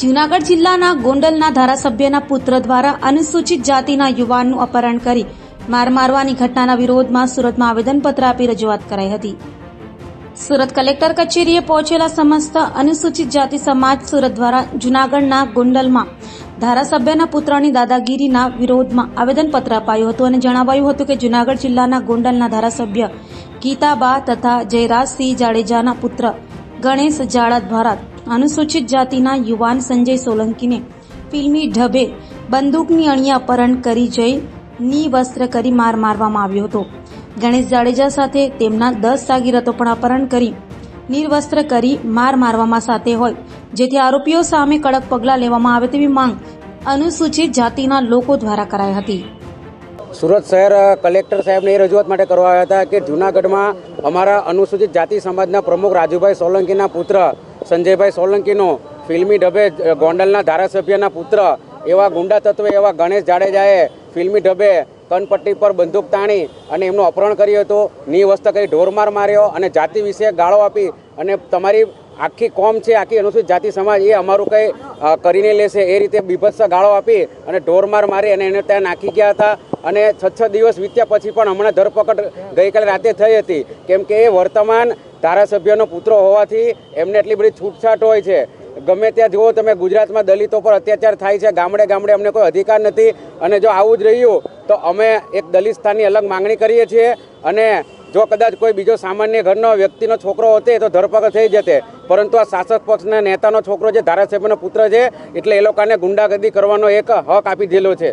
જૂનાગઢ જિલ્લાના ગોંડલના ધારાસભ્યના પુત્ર દ્વારા અનુસૂચિત જાતિના યુવાનનું અપહરણ કરી માર મારવાની ઘટનાના વિરોધમાં સુરતમાં આવેદનપત્ર આપી રજૂઆત કરાઈ હતી. સુરત કલેક્ટર કચેરીએ પહોંચેલા સમસ્ત અનુસૂચિત જાતિ સમાજ સુરત દ્વારા જૂનાગઢના ગોંડલમાં ધારાસભ્યના પુત્રની દાદાગીરીના વિરોધમાં આવેદનપત્ર અપાયું હતું અને જણાવાયું હતું કે જૂનાગઢ જિલ્લાના ગોંડલના ધારાસભ્ય ગીતાબા તથા જયરાજસિંહ જાડેજાના પુત્ર ગણેશ જાડા દ્વારા અનુસૂચિત જાતિના યુવાન સંજય સોલંકીને ફિલ્મી ઢબે બંદૂકની અણી અપહરણ કરી જઈ ની વસ્ત્ર કરી માર મારવામાં આવ્યો હતો. ગણેશ જાડેજા સાથે તેમના દસ સાગીરતો પણ અપહરણ કરી નિર્વસ્ત્ર કરી માર મારવામાં સાથે હોય, જેથી આરોપીઓ સામે કડક પગલાં લેવામાં આવે તેવી માંગ અનુસૂચિત જાતિના લોકો દ્વારા કરાઈ હતી. સુરત શહેર કલેક્ટર સાહેબને એ રજૂઆત માટે કરવા આવ્યા હતા કે જૂનાગઢમાં અમારા અનુસૂચિત જાતિ સમાજના પ્રમુખ રાજુભાઈ સોલંકીના પુત્ર સંજયભાઈ સોલંકીનો ફિલ્મી ઢબે ગોંડલના ધારાસભ્યના પુત્ર, એવા ગુંડા તત્વે, એવા ગણેશ જાડેજાએ ફિલ્મી ઢબે કનપટ્ટી પર બંદૂક તાણી અને એમનું અપહરણ કર્યું હતું. નિવસ્ત કરી ઢોરમાર માર્યો અને જાતિ વિશે ગાળો આપી અને તમારી આખી કોમ છે, આખી અનુસૂચિત જાતિ સમાજ એ અમારું કંઈ કરીને લેશે એ રીતે બીભત્સ ગાળો આપી અને ઢોરમાર મારી અને એને ત્યાં નાખી ગયા હતા. અને છ છ દિવસ વીત્યા પછી પણ હમણાં ધરપકડ ગઈકાલે રાતે થઈ હતી. કેમ કે એ વર્તમાન ધારાસભ્યનો પુત્ર હોવાથી એમને એટલી બધી છૂટછાટ હોય છે. ગમે ત્યાં જુઓ તમે ગુજરાતમાં દલિતો પર અત્યાચાર થાય છે, ગામડે ગામડે અમને કોઈ અધિકાર નથી અને જો આવું જ રહ્યું, તો અમે એક દલિત સ્થાનની અલગ માંગણી કરીએ છીએ અને જો કદાચ કોઈ બીજો સામાન્ય ઘરનો વ્યક્તિનો છોકરો હોતે તો ધરપકડ થઈ જતે. પરંતુ આ શાસક પક્ષના નેતાનો છોકરો છે ધારાસભ્યનો પુત્ર છે, એટલે એ લોકોને ગુંડાગર્દી કરવાનો એક હક આપી દીધેલો છે.